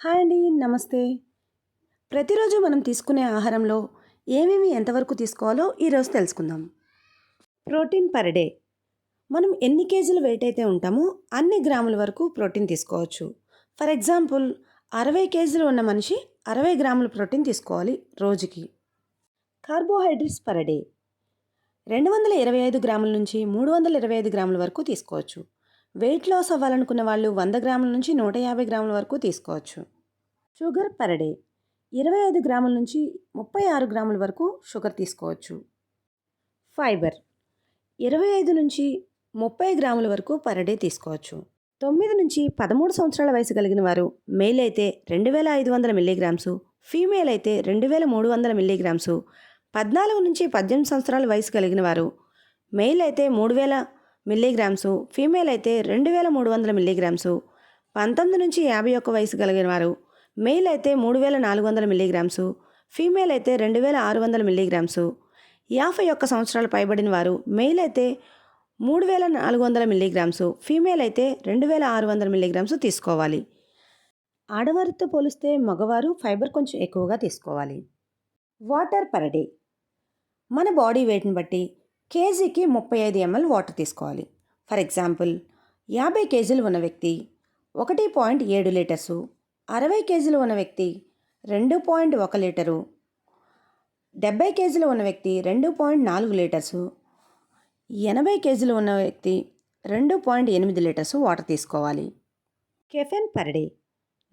Hi అండి నమస్తే. ప్రతిరోజు మనం తీసుకునే ఆహారంలో ఏమేమి ఎంతవరకు తీసుకోవాలో ఈరోజు తెలుసుకుందాం. Protein per day. మనం ఎన్ని కేజీలు వెయిట్ అయితే ఉంటామో అన్ని గ్రాముల వరకు ప్రోటీన్ తీసుకోవచ్చు. ఫర్ ఎగ్జాంపుల్ అరవై కేజీలు ఉన్న మనిషి అరవై గ్రాముల ప్రోటీన్ తీసుకోవాలి రోజుకి. Carbohydrates per day. రెండు వందల ఇరవై ఐదు గ్రాముల నుంచి మూడు వందల ఇరవై ఐదు గ్రాముల వరకు తీసుకోవచ్చు. వెయిట్ లాస్ అవ్వాలనుకున్న వాళ్ళు వంద గ్రాముల నుంచి నూట యాభై గ్రాముల వరకు తీసుకోవచ్చు. షుగర్ పర్ డే ఇరవై ఐదు గ్రాముల నుంచి ముప్పై ఆరు గ్రాముల వరకు షుగర్ తీసుకోవచ్చు. ఫైబర్ ఇరవై ఐదు నుంచి ముప్పై గ్రాముల వరకు పర్ డే తీసుకోవచ్చు. తొమ్మిది నుంచి పదమూడు సంవత్సరాల వయసు కలిగిన వారు మేల్ అయితే రెండు వేల ఐదు వందల మిల్లీగ్రామ్సు ఫీమేల్ అయితే రెండు వేల మూడు వందల మిల్లీగ్రామ్సు పద్నాలుగు నుంచి పద్దెనిమిది సంవత్సరాల వయసు కలిగిన వారు మెయిల్ అయితే మూడు వేల మిల్లీగ్రామ్స్. ఫీమేల్ అయితే రెండు వేల మూడు వందల మిల్లీగ్రామ్స్. పంతొమ్మిది నుంచి యాభై ఒక్క వయసు కలిగిన వారు. మెయిల్ అయితే మూడు వేల నాలుగు వందల మిల్లీగ్రామ్స్. ఫీమేల్ అయితే రెండు వేల ఆరు వందల మిల్లీగ్రామ్స్. యాభై ఒక్క సంవత్సరాలు పైబడిన వారు మెయిల్ అయితే మూడు వేల నాలుగు వందల మిల్లీగ్రామ్స్. ఫీమేల్ అయితే రెండు వేల ఆరు వందల మిల్లీగ్రామ్స్ తీసుకోవాలి. ఆడవారితో పోలిస్తే మగవారు ఫైబర్ కొంచెం ఎక్కువగా తీసుకోవాలి. Water per day. మన బాడీ వెయిట్ని బట్టి కేజీకి ముప్పై ఐదు ఎంఎల్ వాటర్ తీసుకోవాలి. ఫర్ ఎగ్జాంపుల్ యాభై కేజీలు ఉన్న వ్యక్తి ఒకటి పాయింట్ ఏడు లీటర్సు అరవై కేజీలు ఉన్న వ్యక్తి రెండు పాయింట్ ఒక లీటరు డెబ్బై కేజీలు ఉన్న వ్యక్తి రెండు పాయింట్ నాలుగు లీటర్సు ఎనభై కేజీలు ఉన్న వ్యక్తి రెండు పాయింట్ ఎనిమిది లీటర్స్ వాటర్ తీసుకోవాలి. Caffeine per day.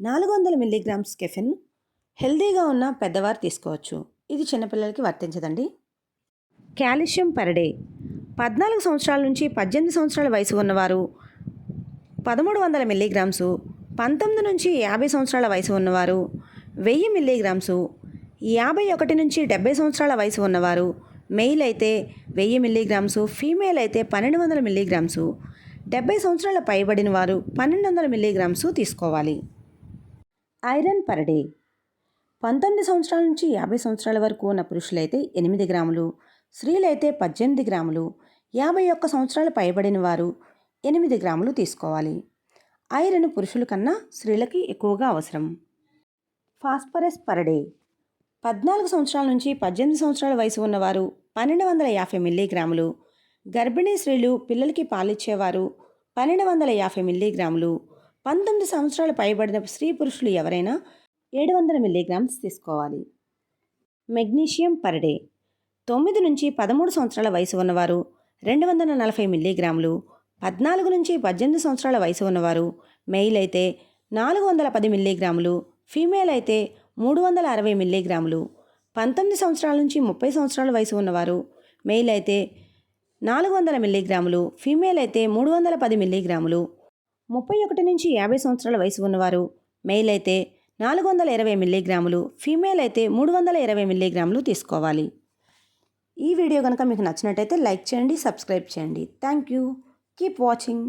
నాలుగు వందల మిల్లీగ్రామ్స్ కెఫెన్ హెల్దీగా ఉన్న పెద్దవారు తీసుకోవచ్చు. ఇది చిన్నపిల్లలకి వర్తించదండి. Calcium per day. పద్నాలుగు సంవత్సరాల నుంచి పద్దెనిమిది సంవత్సరాల వయసు ఉన్నవారు పదమూడు వందల మిల్లీగ్రామ్సు పంతొమ్మిది నుంచి యాభై సంవత్సరాల వయసు ఉన్నవారు వెయ్యి మిల్లీగ్రామ్స్ యాభై ఒకటి నుంచి డెబ్బై సంవత్సరాల వయసు ఉన్నవారు మెయిల్ అయితే వెయ్యి మిల్లీగ్రామ్స్ ఫీమేల్ అయితే పన్నెండు వందల మిల్లీగ్రామ్స్. డెబ్బై సంవత్సరాల పైబడిన వారు పన్నెండు వందల మిల్లీగ్రామ్స్ తీసుకోవాలి. Iron per day. పంతొమ్మిది సంవత్సరాల నుంచి యాభై సంవత్సరాల వరకు ఉన్న పురుషులైతే ఎనిమిది గ్రాములు స్త్రీలైతే పద్దెనిమిది గ్రాములు యాభై ఒక్క సంవత్సరాలు పైబడిన వారు ఎనిమిది గ్రాములు తీసుకోవాలి. ఐరన్ పురుషుల కన్నా స్త్రీలకి ఎక్కువగా అవసరం. Phosphorus per day. పద్నాలుగు సంవత్సరాల నుంచి పద్దెనిమిది సంవత్సరాల వయసు ఉన్నవారు పన్నెండు వందల యాభై మిల్లీగ్రాములు గర్భిణీ స్త్రీలు పిల్లలకి పాలిచ్చేవారు పన్నెండు వందల యాభై మిల్లీగ్రాములు పంతొమ్మిది సంవత్సరాలు పైబడిన స్త్రీ పురుషులు ఎవరైనా ఏడు వందల మిల్లీగ్రామ్స్ తీసుకోవాలి. Magnesium per day. తొమ్మిది నుంచి పదమూడు సంవత్సరాల వయసు ఉన్నవారు రెండు వందల నలభై మిల్లీగ్రాములు పద్నాలుగు నుంచి పద్దెనిమిది సంవత్సరాల వయసు ఉన్నవారు మెయిల్ అయితే నాలుగు వందల పది మిల్లీగ్రాములు ఫీమేల్ అయితే మూడు వందల అరవై మిల్లీగ్రాములు పంతొమ్మిది సంవత్సరాల నుంచి ముప్పై సంవత్సరాల వయసు ఉన్నవారు మెయిల్ అయితే నాలుగు వందల మిల్లీగ్రాములు ఫీమేల్ అయితే మూడు వందల పది మిల్లీగ్రాములు ముప్పై ఒకటి నుంచి యాభై సంవత్సరాల వయసు ఉన్నవారు మెయిల్ అయితే నాలుగు వందల ఇరవై మిల్లీగ్రాములు ఫీమేల్ అయితే మూడు వందల ఇరవై మిల్లీగ్రాములు తీసుకోవాలి. ఈ వీడియో కనుక మీకు నచ్చినట్టయితే లైక్ చేయండి సబ్స్క్రైబ్ చేయండి. Thank you keep watching